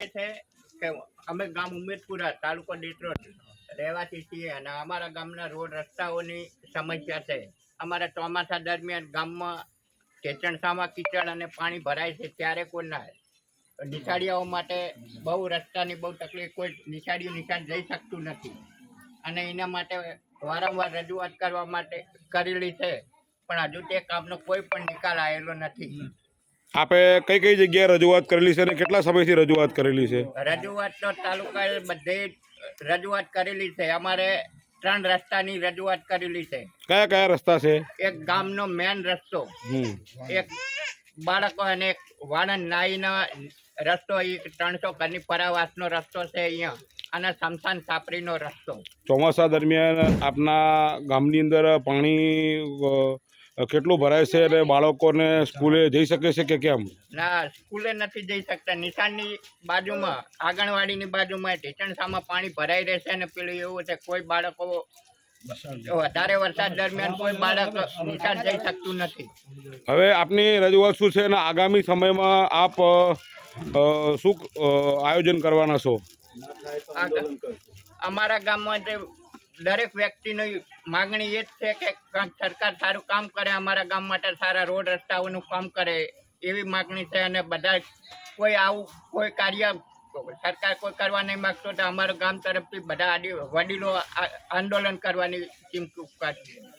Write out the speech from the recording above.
છે કે અમે ગામ ઉમેદપુરા, તાલુકો દેત્રોડ રહેવાસી છીએ અને અમારા ગામના રોડ રસ્તાઓની સમસ્યા છે. અમારા ચોમાસા દરમિયાન ગામમાં ઢેચણસામાં કીચડ અને પાણી ભરાય છે ત્યારે કોઈ નિશાળીઓ માટે બહુ રસ્તાની બહુ તકલીફ, કોઈ નિશાળીઓ નિશાળ જઈ શકતું નથી. અને એના માટે વારંવાર રજૂઆત કરવા માટે કરેલી છે. પણ હજુ તે કામનો કોઈ પણ નિકાલ આવેલો નથી. આપે કઈ કઈ જગ્યાએ રજૂઆત કરેલી છે અને કેટલા સમયથી રજૂઆત કરેલી છે? રજૂઆત તો તાલુકાએ બધે રજૂઆત કરેલી છે. અમારે ત્રણ રસ્તાની રજૂઆત કરેલી છે. કયા કયા રસ્તા છે? એક ગામનો મેન રસ્તો. એક બાળકો અને એક વાણંદ નાઈનો રસ્તો. એ ત્રણસો ઘરની પરાવાસનો રસ્તો છે અહીંયા. અને સમસાન સાપરીનો રસ્તો. ચોમાસા દરમિયાન આપના ગામની અંદર પાણી કેટલું ભરાય છે અને બાળકોને સ્કૂલે જઈ શકે છે કે કેમ? ના સ્કૂલે નથી જઈ શકતા. નિશાનની બાજુમાં આંગણવાડીની બાજુમાં ઢીચણસામાં પાણી ભરાઈ રહેશે અને પેલું એવું છે કોઈ બાળકો વધારે વરસાદ દરમિયાન કોઈ બાળક નિશાન જઈ શકતું નથી. હવે આપની રજૂઆત શું છે અને આગામી સમયમાં આપ શું આયોજન કરવાના છો? અમારા ગામમાં જે દરેક વ્યક્તિની માગણી એ જ છે કે સરકાર સારું કામ કરે, અમારા ગામ માટે સારા રોડ રસ્તાઓનું કામ કરે એવી માગણી છે અને બધા કોઈ આવું કોઈ કાર્ય સરકાર કોઈ કરવા નહીં માગતો તો અમારા ગામ તરફથી બધા વડીલો આંદોલન કરવાની ચીમકી ઉચ્ચારી છે